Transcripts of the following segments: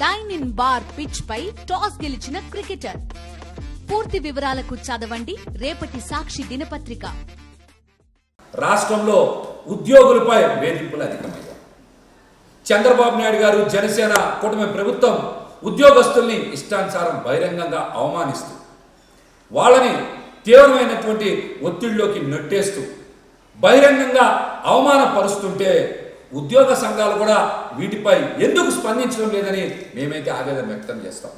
Dyne in bar pitch పై toss గెలిచిన cricketer. పూర్తి వివరాలకు చదవండి. రేపటి సాక్షి దినపత్రిక. రాష్ట్రంలో ఉద్యోగులపై వేధింపులు అధికమయ్యాయి చంద్రబాబు నాయుడు గారు జనసేన కూటమి ప్రభుత్వం ఉద్యోగస్తుల్ని ఇష్టానుసారం బహిరంగంగా అవమానిస్తూ వాళ్ళని తీవ్రమైనటువంటి ఒత్తిడిలోకి నెట్టేస్తూ బహిరంగంగా అవమానపరుస్తుంటే ఉద్యోగ సంఘాలు కూడా వీటిపై ఎందుకు స్పందించడం లేదని మేమైతే ఆవేదన వ్యక్తం చేస్తాం.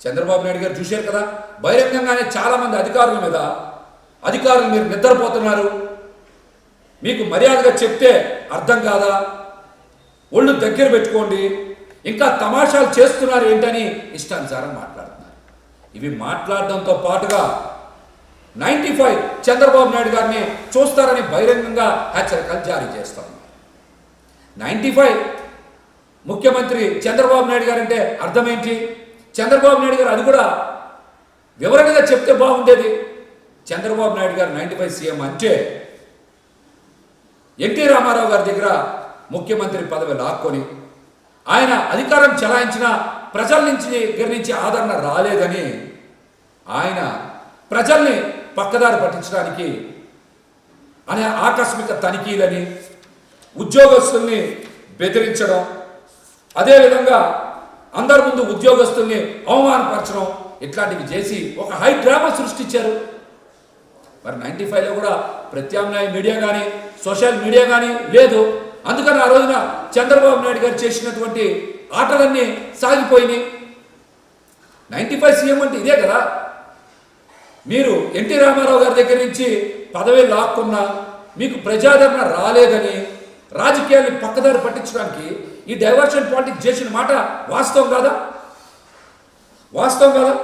చంద్రబాబు నాయుడు గారు చూశారు కదా బహిరంగంగానే చాలామంది అధికారుల మీద అధికారులు మీరు నిద్రపోతున్నారు. మీకు మర్యాదగా చెప్తే అర్థం కాదా? ఒళ్ళు దగ్గర పెట్టుకోండి. ఇంకా తమాషాలు చేస్తున్నారు ఏంటని ఇష్టానుసారం మాట్లాడుతున్నారు. ఇవి మాట్లాడడంతో పాటుగా నైంటీ ఫైవ్ చంద్రబాబు నాయుడు గారిని చూస్తారని బహిరంగంగా హెచ్చరికలు జారీ చేస్తాం. Ninety five. ముఖ్యమంత్రి చంద్రబాబు నాయుడు గారు అంటే అర్థం ఏంటి చంద్రబాబు నాయుడు గారు అది కూడా వివరంగా చెప్తే బాగుండేది. Chandrababu Naidu garu ninety five CM అంటే ఎన్టీ రామారావు గారి దగ్గర ముఖ్యమంత్రి పదవి లాక్కొని ఆయన అధికారం చెలాయించిన ప్రజల నుంచి దగ్గర నుంచి ఆదరణ రాలేదని ఆయన ప్రజల్ని పక్కదారి పట్టించడానికి అనే ఆకస్మిక తనిఖీలని ఉద్యోగస్తుల్ని బెదిరించడం అదేవిధంగా అందరి ముందు ఉద్యోగస్తుల్ని అవమానపరచడం ఇట్లాంటివి చేసి ఒక హై డ్రామా సృష్టించారు. మరి నైంటీ ఫైవ్లో కూడా ప్రత్యామ్నాయ మీడియా కానీ సోషల్ మీడియా కానీ లేదు. అందుకని ఆ రోజున చంద్రబాబు నాయుడు గారు చేసినటువంటి ఆటలన్నీ సాగిపోయినాయి. నైంటీ ఫైవ్ సీఎం అంటే ఇదే కదా. మీరు ఎన్టీ రామారావు గారి దగ్గర నుంచి పదవి లాక్కున్నా మీకు ప్రజాదరణ రాలేదని రాజకీయాల్ని పక్కదారి పట్టించడానికి ఈ డైవర్షన్ పాలిటిక్స్ చేసిన మాట వాస్తవం కాదా? వాస్తవం కదా?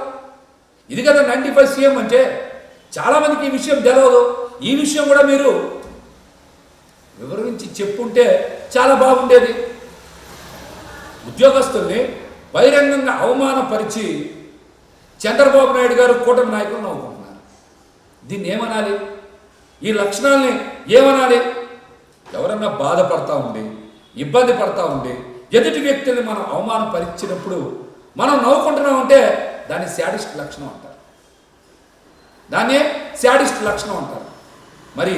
ఇది కదా నైంటీ ఫైవ్ సీఎం అంటే చాలామందికి ఈ విషయం తెలియదు ఈ విషయం కూడా మీరు వివరించి చెప్పుంటే చాలా బాగుండేది. ఉద్యోగస్తుల్ని బహిరంగంగా అవమానపరిచి చంద్రబాబు నాయుడు గారు కూటమి నాయకులను నవ్వుకుంటున్నారు దీన్ని ఏమనాలి? ఈ లక్షణాలని ఏమనాలి? ఎవరన్నా బాధపడతా ఉండి ఇబ్బంది పడతా ఉండి ఎదుటి వ్యక్తుల్ని మనం అవమానపరిచినప్పుడు మనం నవ్వుకుంటున్నాం అంటే దాన్ని శాడిస్ట్ లక్షణం అంటారు. దాన్నే శాడిస్ట్ లక్షణం అంటారు. మరి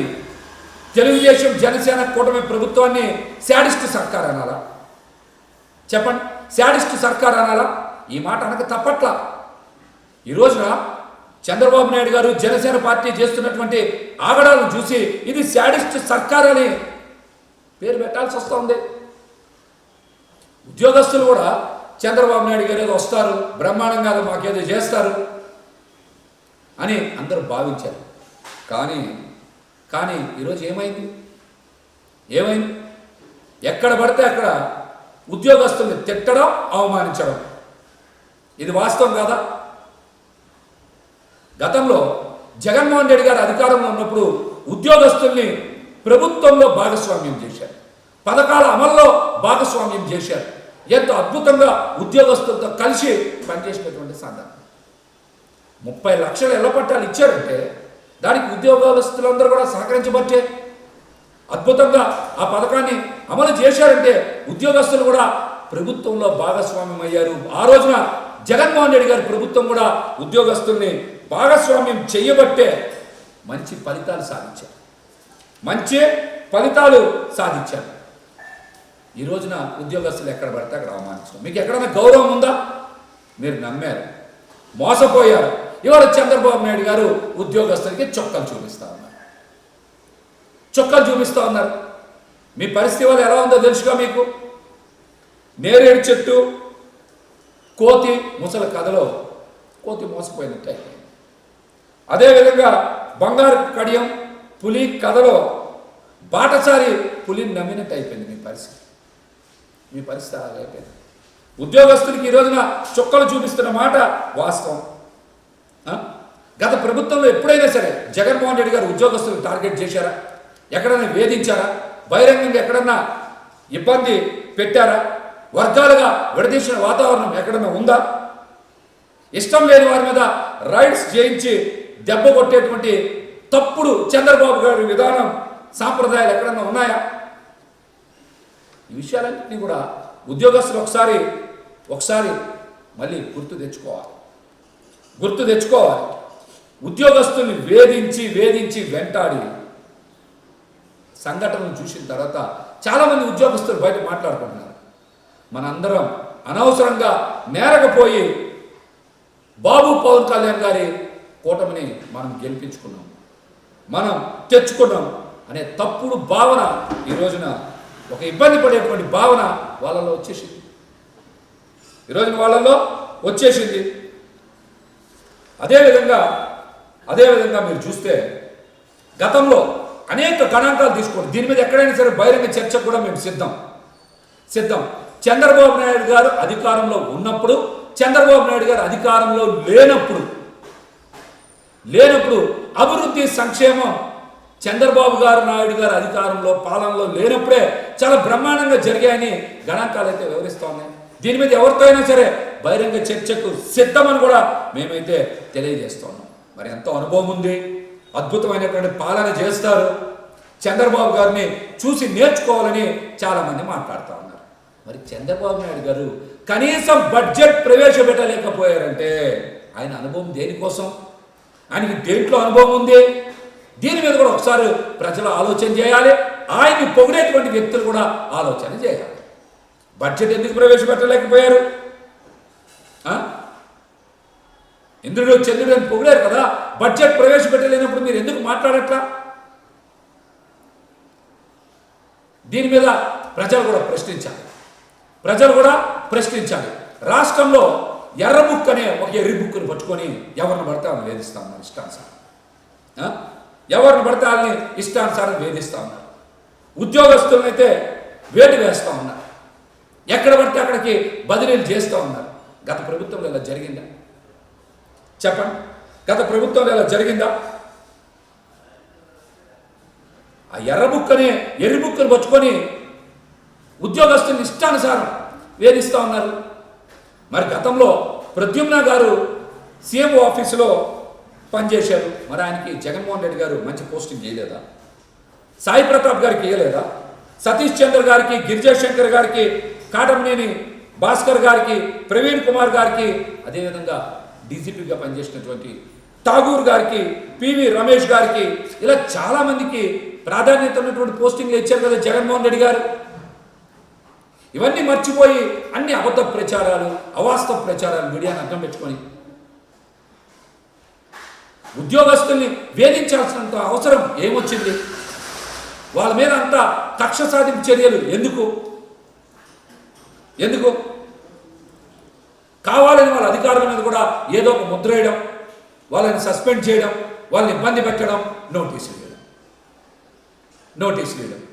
తెలుగుదేశం జనసేన కూటమి ప్రభుత్వాన్ని శాడిస్ట్ సర్కార్ అనాలా? చెప్పండి శాడిస్ట్ సర్కార్ అనాలా? ఈ మాట అనక తప్పట్లా? ఈ రోజున చంద్రబాబు నాయుడు గారు జనసేన పార్టీ చేస్తున్నటువంటి ఆగడాలను చూసి ఇది శాడిస్ట్ సర్కార్ అని పేరు పెట్టాల్సి వస్తుంది. ఉద్యోగస్తులు కూడా చంద్రబాబు నాయుడు గారు ఏదో వస్తారు బ్రహ్మాండంగా మాకేదో చేస్తారు అని అందరూ భావించారు. కానీ కానీ ఈరోజు ఏమైంది? ఏమైంది? ఎక్కడ పడితే అక్కడ ఉద్యోగస్తుల్ని తిట్టడం అవమానించడం. ఇది వాస్తవం కాదా? గతంలో జగన్మోహన్ రెడ్డి గారు అధికారంలో ఉన్నప్పుడు ఉద్యోగస్తుల్ని ప్రభుత్వంలో భాగస్వామ్యం చేశారు. పథకాల అమల్లో భాగస్వామ్యం చేశారు. ఎంతో అద్భుతంగా ఉద్యోగస్తులతో కలిసి పనిచేసినటువంటి సందర్భం ముప్పై లక్షల ఎలా పట్టాలు ఇచ్చారంటే దానికి ఉద్యోగస్తులందరూ కూడా సహకరించబట్టే అద్భుతంగా ఆ పథకాన్ని అమలు చేశారంటే ఉద్యోగస్తులు కూడా ప్రభుత్వంలో భాగస్వామ్యం అయ్యారు. ఆ రోజున జగన్మోహన్ రెడ్డి గారి ప్రభుత్వం కూడా ఉద్యోగస్తుల్ని భాగస్వామ్యం చేయబట్టే మంచి ఫలితాలు సాధించారు. మంచి ఫలితాలు సాధించారు. ఈ రోజున ఉద్యోగస్తులు ఎక్కడ పడితే అక్కడ అవమానించడం. మీకు ఎక్కడైనా గౌరవం ఉందా? మీరు నమ్మారు. మోసపోయారు. ఇవాళ చంద్రబాబు నాయుడు గారు ఉద్యోగస్తులకి చొక్కాలు చూపిస్తా ఉన్నారు. చొక్కాలు చూపిస్తా ఉన్నారు. మీ పరిస్థితి వల్ల ఎలా ఉందో తెలుసుగా మీకు? నేరేడు చెట్టు కోతి ముసల కథలో కోతి మోసపోయినట్టు అయిపోయింది. అదేవిధంగా బంగారు కడియం పులి కథలో బాటసారి పులిని నమ్మినట్టు అయిపోయింది మీ పరిస్థితి. మీ పరిస్థితి అలాగే ఉద్యోగస్తులకి ఈ రోజున చుక్కలు చూపిస్తున్న మాట వాస్తవం. గత ప్రభుత్వంలో ఎప్పుడైనా సరే జగన్మోహన్ రెడ్డి గారు ఉద్యోగస్తులను టార్గెట్ చేశారా? ఎక్కడైనా వేధించారా? బహిరంగంగా ఎక్కడన్నా ఇబ్బంది పెట్టారా? వర్గాలుగా విడదీసిన వాతావరణం ఎక్కడన్నా ఉందా? ఇష్టం లేని వారి మీద రైడ్స్ చేయించి దెబ్బ కొట్టేటువంటి తప్పుడు చంద్రబాబు గారి విధానం సాంప్రదాయాలు ఎక్కడన్నా ఉన్నాయా? ఈ విషయాలన్నింటినీ కూడా ఉద్యోగస్తులు ఒకసారి ఒకసారి మళ్ళీ గుర్తు తెచ్చుకోవాలి. గుర్తు తెచ్చుకోవాలి. ఉద్యోగస్తుల్ని వేధించి వేధించి వెంటాడి సంఘటనలు చూసిన తర్వాత చాలామంది ఉద్యోగస్తులు బయట మాట్లాడుకుంటున్నారు. మనందరం అనవసరంగా నేరకపోయి బాబు పవన్ కళ్యాణ్ గారి కూటమిని మనం గెలిపించుకున్నాం. మనం తెచ్చుకున్నాం అనే తప్పుడు భావన ఈ రోజున ఒక ఇబ్బంది పడేటువంటి భావన వాళ్ళలో వచ్చేసింది. ఈ రోజున వాళ్ళలో వచ్చేసింది. అదేవిధంగా అదేవిధంగా మీరు చూస్తే గతంలో అనేక గణాంకాలు తీసుకోండి. దీని మీద ఎక్కడైనా సరే బహిరంగ చర్చ కూడా మేము సిద్ధం. సిద్ధం. చంద్రబాబు నాయుడు గారు అధికారంలో ఉన్నప్పుడు చంద్రబాబు నాయుడు గారు అధికారంలో లేనప్పుడు లేనప్పుడు అభివృద్ధి సంక్షేమం చంద్రబాబు గారు నాయుడు గారు అధికారంలో పాలనలో లేనప్పుడే చాలా బ్రహ్మాండంగా జరిగాయని గణాంకాలు అయితే వివరిస్తూ ఉన్నాయి దీని మీద ఎవరితో అయినా సరే బహిరంగ చర్చకు సిద్ధమని కూడా మేమైతే తెలియజేస్తున్నాం మరి ఎంతో అనుభవం ఉంది. అద్భుతమైనటువంటి పాలన చేస్తారు. చంద్రబాబు గారిని చూసి నేర్చుకోవాలని చాలామంది మాట్లాడుతూ ఉన్నారు. మరి చంద్రబాబు నాయుడు గారు కనీసం బడ్జెట్ ప్రవేశపెట్టలేకపోయారంటే ఆయన అనుభవం దేనికోసం? ఆయనకి దేంట్లో అనుభవం ఉంది? దీని మీద కూడా ఒకసారి ప్రజలు ఆలోచన చేయాలి. ఆయన్ని పొగిడేటువంటి వ్యక్తులు కూడా ఆలోచన చేయాలి. బడ్జెట్ ఎందుకు ప్రవేశపెట్టలేకపోయారు? ఇంద్రుడు చంద్రుడు అని పొగిడారు కదా బడ్జెట్ ప్రవేశపెట్టలేనప్పుడు మీరు ఎందుకు మాట్లాడట్లా? దీని మీద ప్రజలు కూడా ప్రశ్నించాలి. ప్రజలు కూడా ప్రశ్నించాలి. రాష్ట్రంలో ఎర్ర బుక్ అనే ఒక ఎర్రి బుక్ని పట్టుకొని ఎవరిని పడితే వాళ్ళని వేధిస్తా ఉన్నారు ఇష్టానుసారం. ఎవరిని పడితే వాళ్ళని ఇష్టానుసారం వేధిస్తా ఉన్నారు. ఉద్యోగస్తులనైతే వేటు వేస్తూ ఉన్నారు. ఎక్కడ పడితే అక్కడికి బదిలీలు చేస్తూ ఉన్నారు. గత ప్రభుత్వంలో ఇలా జరిగిందా? చెప్పండి. గత ప్రభుత్వంలో ఇలా జరిగిందా? ఆ ఎర్ర బుక్కని ఎర్రి బుక్కని పట్టుకొని ఉద్యోగస్తుల్ని ఇష్టానుసారం వేధిస్తూ ఉన్నారు. మరి గతంలో ప్రద్యుమ్న గారు సీఎం ఆఫీసులో పనిచేశారు. మరి ఆయనకి జగన్మోహన్ రెడ్డి గారు మంచి పోస్టింగ్ చేయలేదా? సాయి ప్రతాప్ గారికి ఇవ్వలేదా సతీష్ చంద్ర గారికి గిరిజాశంకర్ గారికి కాటమనేని భాస్కర్ గారికి ప్రవీణ్ కుమార్ గారికి అదేవిధంగా డీజీపీగా పనిచేసినటువంటి ఠాగూర్ గారికి పివి రమేష్ గారికి ఇలా చాలామందికి ప్రాధాన్యత ఉన్నటువంటి పోస్టింగ్లు ఇచ్చారు కదా జగన్మోహన్ రెడ్డి గారు. ఇవన్నీ మర్చిపోయి అన్ని అబద్ధ ప్రచారాలు అవాస్తవ ప్రచారాలు మీడియాను అర్థం పెట్టుకొని ఉద్యోగస్తుల్ని వేధించాల్సినంత అవసరం ఏమొచ్చింది? వాళ్ళ మీద అంత కక్ష సాధింపు చర్యలు ఎందుకు? ఎందుకు? కావాలని వాళ్ళ అధికారుల మీద కూడా ఏదో ఒక ముద్ర వేయడం వాళ్ళని సస్పెండ్ చేయడం వాళ్ళని ఇబ్బంది పెట్టడం నోటీసులు వేయడం. నోటీసులు వేయడం.